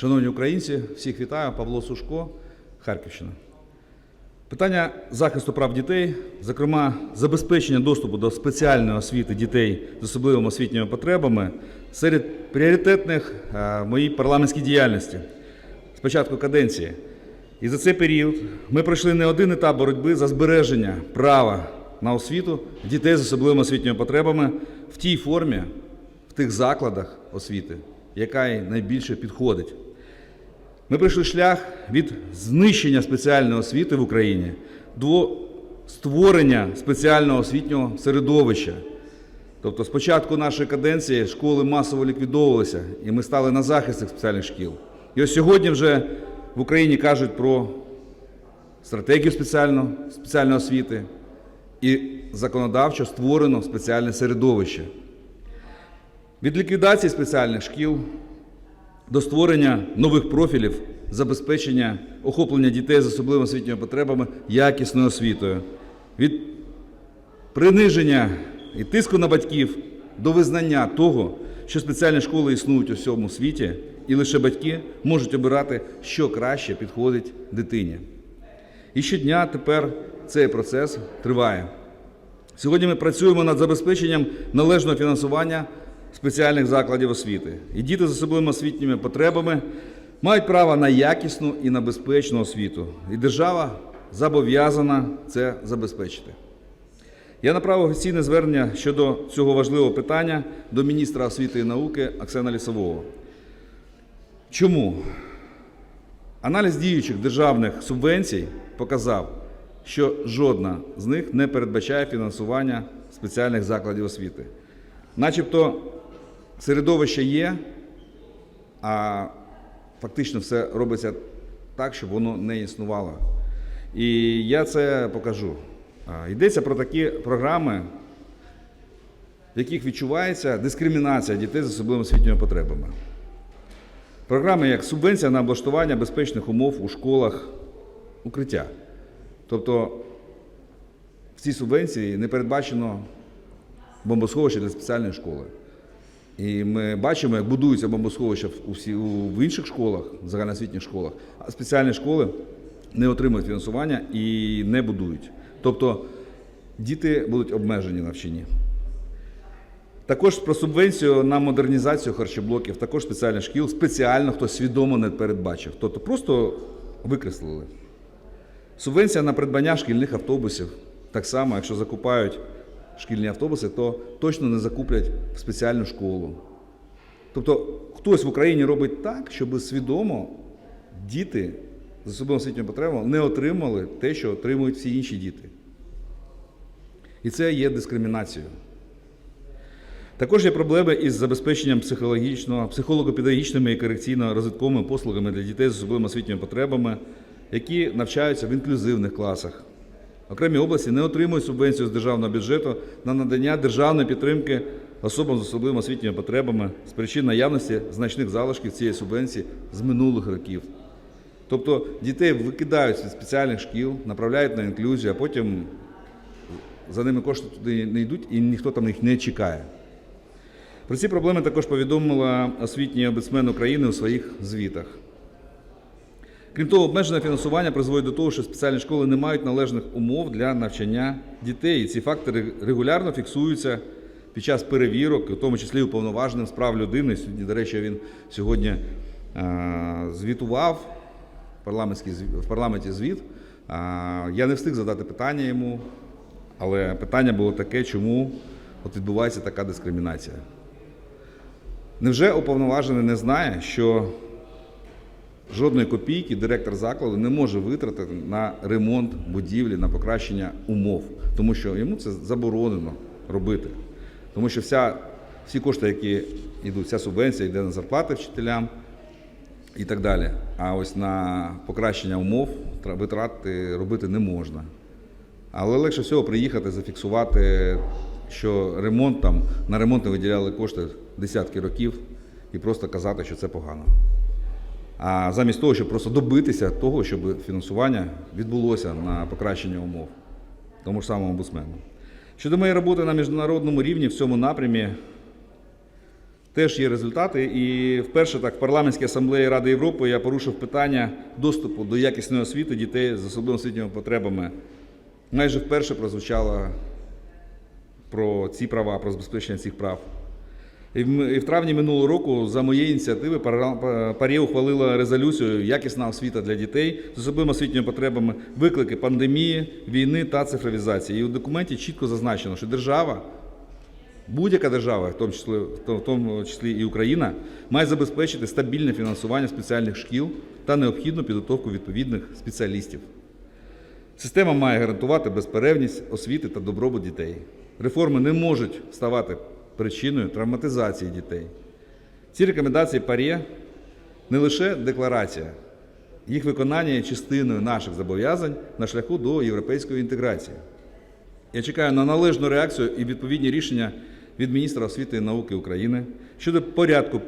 Шановні українці, всіх вітаю, Павло Сушко, Харківщина. Питання захисту прав дітей, зокрема забезпечення доступу до спеціальної освіти дітей з особливими освітніми потребами, серед пріоритетних е, моїй парламентській діяльності з початку каденції. І за цей період ми пройшли не один етап боротьби за збереження права на освіту дітей з особливими освітніми потребами в тій формі, в тих закладах освіти, яка їй найбільше підходить. Ми пройшли шлях від знищення спеціальної освіти в Україні до створення спеціального освітнього середовища. Тобто, з початку нашої каденції школи масово ліквідовувалися, і ми стали на захист цих спеціальних шкіл. І ось сьогодні вже в Україні кажуть про стратегію спеціальної освіти і законодавчо створено спеціальне середовище. Від ліквідації спеціальних шкіл до створення нових профілів, забезпечення охоплення дітей з особливими освітніми потребами якісною освітою, від приниження і тиску на батьків до визнання того, що спеціальні школи існують у всьому світі, і лише батьки можуть обирати, що краще підходить дитині. І щодня тепер цей процес триває. Сьогодні ми працюємо над забезпеченням належного фінансування спеціальних закладів освіти. І діти з особливими освітніми потребами мають право на якісну і на безпечну освіту. І держава зобов'язана це забезпечити. Я направив офіційне звернення щодо цього важливого питання до міністра освіти і науки Оксана Лісового. Чому? Аналіз діючих державних субвенцій показав, що жодна з них не передбачає фінансування спеціальних закладів освіти. Начебто середовище є, а фактично все робиться так, щоб воно не існувало. І я це покажу. Йдеться про такі програми, в яких відчувається дискримінація дітей з особливими освітніми потребами. Програми як субвенція на облаштування безпечних умов у школах, укриття. Тобто в цій субвенції не передбачено бомбосховище для спеціальної школи. І ми бачимо, як будуються бомбосховища в, усі, у- в інших школах, загальноосвітніх школах, а спеціальні школи не отримують фінансування і не будують. Тобто діти будуть обмежені навчанні. Також про субвенцію на модернізацію харчоблоків, також спеціальних шкіл, спеціально хто свідомо не передбачив. Тобто просто викреслили. Субвенція на придбання шкільних автобусів. Так само, якщо закупають шкільні автобуси, то точно не закуплять в спеціальну школу. Тобто хтось в Україні робить так, щоб свідомо діти з особливими освітніми потребами не отримали те, що отримують всі інші діти. І це є дискримінацією. Також є проблеми із забезпеченням психологічного, психолого-педагогічними і корекційно-розвитковими послугами для дітей з особливими освітніми потребами, які навчаються в інклюзивних класах. Окремі області не отримують субвенцію з державного бюджету на надання державної підтримки особам з особливими освітніми потребами з причин наявності значних залишків цієї субвенції з минулих років. Тобто дітей викидають зі спеціальних шкіл, направляють на інклюзію, а потім за ними кошти туди не йдуть і ніхто там їх не чекає. Про ці проблеми також повідомила освітній омбудсмен України у своїх звітах. Крім того, обмежене фінансування призводить до того, що спеціальні школи не мають належних умов для навчання дітей. І ці фактори регулярно фіксуються під час перевірок, в тому числі уповноваженим з прав людини. Сьогодні, до речі, він сьогодні звітував парламентський в парламенті звіт. Я не встиг задати питання йому, але питання було таке, чому от відбувається така дискримінація. Невже уповноважений не знає, що жодної копійки директор закладу не може витратити на ремонт будівлі, на покращення умов, тому що йому це заборонено робити. Тому що вся, всі кошти, які йдуть, вся субвенція йде на зарплати вчителям і так далі. А ось на покращення умов витрати робити не можна. Але легше всього приїхати, зафіксувати, що ремонт там, на ремонт не виділяли кошти десятки років і просто казати, що це погано. А замість того, щоб просто добитися того, щоб фінансування відбулося на покращення умов, тому ж самому омбудсмену. Щодо моєї роботи на міжнародному рівні в цьому напрямі, теж є результати. І вперше так в парламентській асамблеї Ради Європи я порушив питання доступу до якісної освіти дітей з особливими освітніми потребами. Майже вперше прозвучало про ці права, про забезпечення цих прав. І в, травні минулого року за моєї ініціативи ПАРЄ ухвалила резолюцію Якісна освіта для дітей з особливими освітніми потребами, виклики пандемії, війни та цифровізації. І у документі чітко зазначено, що держава, будь-яка держава, в тому числі, в тому числі і Україна, має забезпечити стабільне фінансування спеціальних шкіл та необхідну підготовку відповідних спеціалістів. Система має гарантувати безперервність освіти та добробут дітей. Реформи не можуть ставати причиною травматизації дітей. Ці рекомендації ПАРЄ не лише декларація, їх виконання є частиною наших зобов'язань на шляху до європейської інтеграції. Я чекаю на належну реакцію і відповідні рішення від міністра освіти і науки України щодо порядку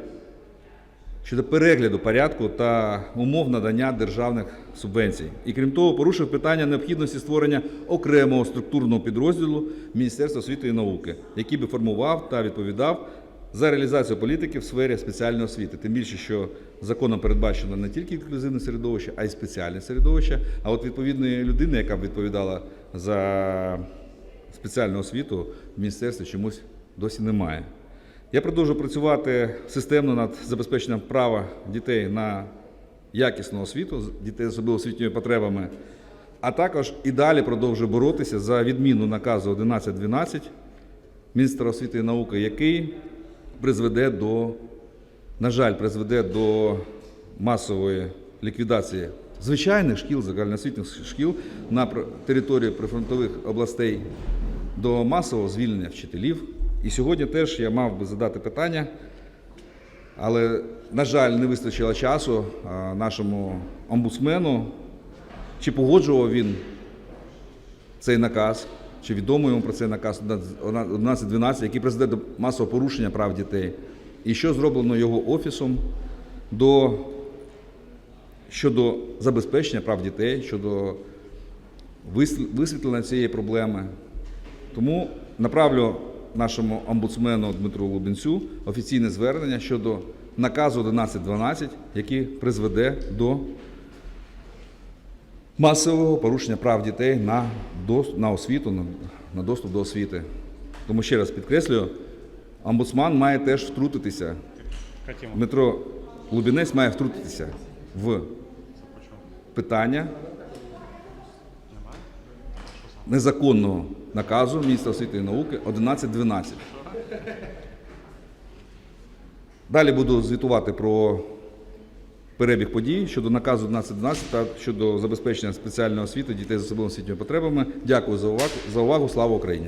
щодо перегляду порядку та умов надання державних субвенцій. І крім того, порушив питання необхідності створення окремого структурного підрозділу Міністерства освіти і науки, який би формував та відповідав за реалізацію політики в сфері спеціальної освіти. Тим більше, що законом передбачено не тільки інклюзивне середовище, а й спеціальне середовище. А от відповідної людини, яка б відповідала за спеціальну освіту в міністерстві чомусь досі немає. Я продовжу працювати системно над забезпеченням права дітей на якісну освіту, дітей з особливо освітніми потребами, а також і далі продовжую боротися за відміну наказу 1112 міністра освіти і науки, який призведе до, на жаль, призведе до масової ліквідації звичайних шкіл, загальноосвітніх шкіл на території прифронтових областей до масового звільнення вчителів. І сьогодні теж я мав би задати питання, але, на жаль, не вистачило часу нашому омбудсмену, чи погоджував він цей наказ, чи відомо йому про цей наказ? 1112, який призведе до масового порушення прав дітей, і що зроблено його офісом до, щодо забезпечення прав дітей, щодо вис- висвітлення цієї проблеми. Тому направлю нашому омбудсмену Дмитру Лубенцю офіційне звернення щодо наказу 1112, який призведе до масового порушення прав дітей на, на освіту, на, на доступ до освіти. Тому ще раз підкреслюю, омбудсман має теж втрутитися. Дмитро Лубінець має втрутитися в питання незаконного наказу міністра освіти і науки 1112. Далі буду звітувати про перебіг подій щодо наказу 1112 та щодо забезпечення спеціальної освіти дітей з особливими освітніми потребами. Дякую за увагу. За увагу. Слава Україні!